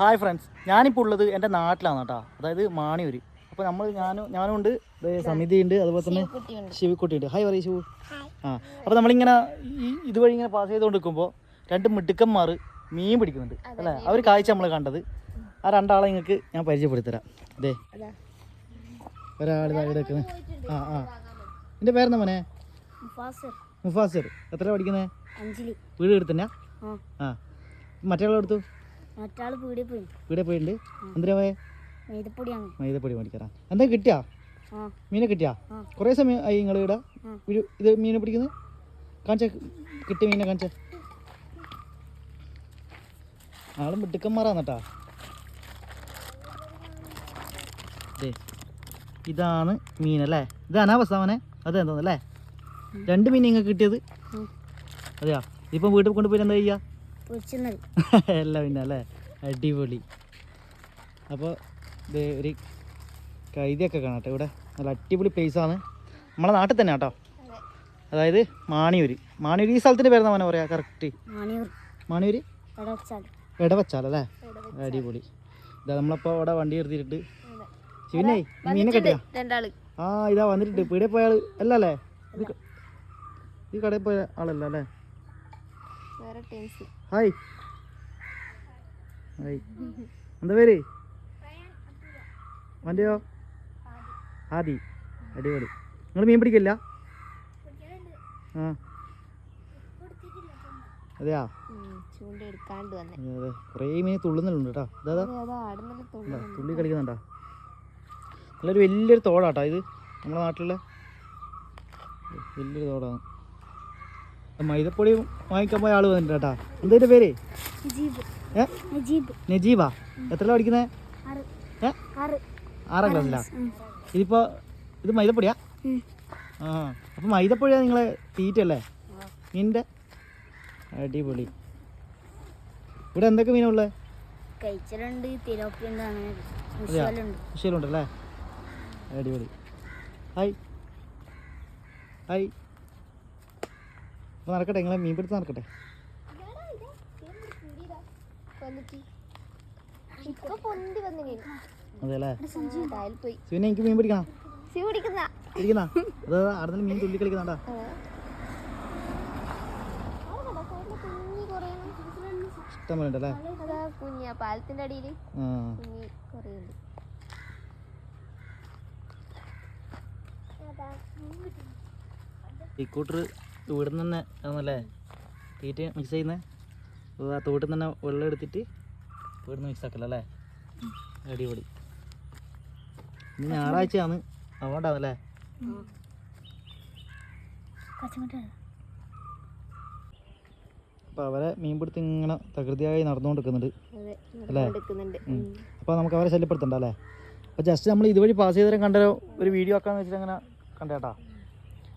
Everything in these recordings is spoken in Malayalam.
ഹായ് ഫ്രണ്ട്സ് ഞാനിപ്പോൾ ഉള്ളത് എന്റെ നാട്ടിലാണ് കേട്ടോ. അതായത് മാണിയൂര്. അപ്പോൾ നമ്മൾ ഞാനും ഞാനും ഉണ്ട്. സമിതി ഉണ്ട്. അതുപോലെ തന്നെ ശിവക്കുട്ടി ഉണ്ട് ഹായ് പറയൂ ശിവു. ആ. അപ്പോൾ നമ്മളിങ്ങനെ ഈ ഇതുവഴി ഇങ്ങനെ പാസ് ചെയ്തുകൊണ്ട് നിൽക്കുമ്പോൾ രണ്ട് മിടുക്കന്മാർ മീൻ പിടിക്കുന്നുണ്ട്. അല്ലേ? അവർ കാഴ്ച നമ്മൾ കണ്ടത്. ആ രണ്ടാളെ നിങ്ങൾക്ക് ഞാൻ പരിചയപ്പെടുത്തരാം. അതെ. ഒരാൾ ഇവിടെ ആ ആ. എന്റെ പേരെന്താ മോനെ? മുഫാസിർ. എത്ര പഠിക്കുന്നത് വീട് എടുത്തന്നെ? ആ. ആ. മറ്റേ എടുത്തു. മറ്റാൾ പീടിയ പോയി. വീടെ പോയിണ്ട് എന്തിനാ പോയേ? മെയ്തപ്പൊടിയാണ് മൈദപ്പൊടി മേടിക്കാറാ എന്താ കിട്ടിയാ? മീനെ കിട്ടിയാ. കുറേ സമയം ആയി നിങ്ങൾ ഇവിടെ. ഒരു ഇത് മീനെ പിടിക്കുന്നത് കാണിച്ച കിട്ടിയ മീനെ കാണിച്ച. ആളും ദേ ഇതാണ് മീനല്ലേ ഇതാണ് അനാവസ്ഥ അത് എന്താന്നല്ലേ രണ്ട് മീൻ നിങ്ങൾക്ക് കിട്ടിയത്? അതെയാ? ഇപ്പം വീട്ടിൽ കൊണ്ടുപോയി എന്താ ചെയ്യുക എല്ലാം പിന്നെ അല്ലേ? അടിപൊളി. അപ്പോൾ ഇത് ഒരു കൈതിയൊക്കെ കാണട്ടെ ഇവിടെ. നല്ല അടിപൊളി പ്ലേസാണ് നമ്മളെ നാട്ടിൽ തന്നെ കേട്ടോ അതായത് മാണിയൂര്. മാണിയൂര് ഈ സ്ഥലത്തിന്റെ പേര് മോനെ പറയാ? കറക്റ്റ് മാണിയൂര്? ഇടവച്ചാലല്ലേ അടിപൊളി. ഇതാ നമ്മളപ്പോൾ അവിടെ വണ്ടി നിർത്തിയിട്ട് ശിവനെ മീനെ കെട്ടിയാ? ആ ഇതാ വന്നിട്ടുണ്ട്. പീടിയ പോയ ആൾ. അല്ലല്ലേ ഈ കടയിൽ പോയ ആളല്ല അല്ലേ? ഹായ്. ഹായ്. എന്താ പേര്? വണ്ടിയോ ആദി. അടിപൊളി. നിങ്ങൾ മീൻ പിടിക്കില്ല? ആ. അതെയാ? അതെ അതെ. കുറേ മീൻ തുള്ളുന്നുണ്ട് കേട്ടോ. ആടുന്നില്ല തുള്ളി കളിക്കുന്നുണ്ടാ? നല്ലൊരു വലിയൊരു തോടാട്ടോ ഇത്. നമ്മുടെ നാട്ടിലുള്ള വലിയൊരു തോടാണ്. മൈദപ്പൊടി വാങ്ങിക്കാൻ പോയ ആൾ വന്നിട്ടാ. കേട്ടാ എന്താ ഇതിന്റെ പേര് നജീബ. എത്രയിലാണ് പഠിക്കുന്നത് ആറ്. ക്ലാസ്സിലാ? ഇതിപ്പോ ഇത് മൈദപ്പൊടിയാ? ആ അപ്പൊ മൈദപ്പൊടിയാ നിങ്ങളെ തീറ്റ അല്ലേ മീനിന്റെ അടിപൊളി. ഇവിടെ എന്തൊക്കെ മീനാ ഉള്ളത് ഉണ്ടല്ലേ അടിപൊളി. ഹായ്. ഹായ്. അപ്പോൾ നടക്കട്ടെ നിങ്ങളെ മീൻ പിടുത്തം നടക്കട്ടെ. ശിവനെ എനിക്ക് മീൻ പിടിക്കണം? അത് അവിടെ നിന്ന് മീൻ തുള്ളി കളിക്കുന്നാണ്ടാ? ഇഷ്ടം പോലെ ഉണ്ടല്ലേ അതാ കുഞ്ഞി പാലത്തിന്റെ അടിയിൽ കുഞ്ഞി കുറേ ഉണ്ട്. ഈ കൂട്ടർ ഇവിടെ നിന്ന് ആണല്ലേ? തീറ്റ മിക്സ് ചെയ്യുന്നത് ആ തോട്ടിൽ നിന്ന് തന്നെ വെള്ളം എടുത്തിട്ട് ഇവിടെ നിന്ന് മിക്സ് ആക്കല്ലേ അടിപൊളി. ഇനി ഞായറാഴ്ചയാണ്. അതുകൊണ്ടാണല്ലേ? അപ്പോൾ അവരെ മീൻ പിടുത്തം ഇങ്ങനെ തകൃതിയായി നടന്നുകൊണ്ടിരിക്കുന്നുണ്ട്. അല്ലേ? അപ്പൊ. അപ്പോൾ നമുക്ക് അവരെ ശല്യപ്പെടുത്തണ്ട അല്ലേ? അപ്പോൾ ജസ്റ്റ് നമ്മൾ ഇതുവഴി പാസ് ചെയ്തരം കണ്ട ഒരു വീഡിയോ ആക്കാന്ന് വെച്ചിട്ട് അങ്ങനെ കണ്ടേട്ടാ.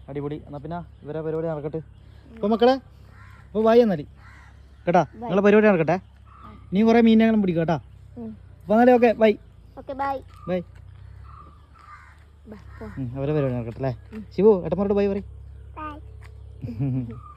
അടിപൊളി. എന്നാൽ പിന്നെ ഇവരെ പരിപാടി നടക്കട്ടെ. അപ്പോൾ മക്കളെ അപ്പോൾ വായി എന്നാൽ കേട്ടാ? നിങ്ങളെ പരിപാടി നടക്കട്ടെ. നീ കുറേ മീനുകളും പിടിക്കും കേട്ടാ. അപ്പോൾ എന്നാലേ okay bye. Okay bye. Bye. അവരെ പരിപാടി നടക്കട്ടെ അല്ലേ? ശിവു ഏട്ടന്മാരോട് ബൈ പറയും.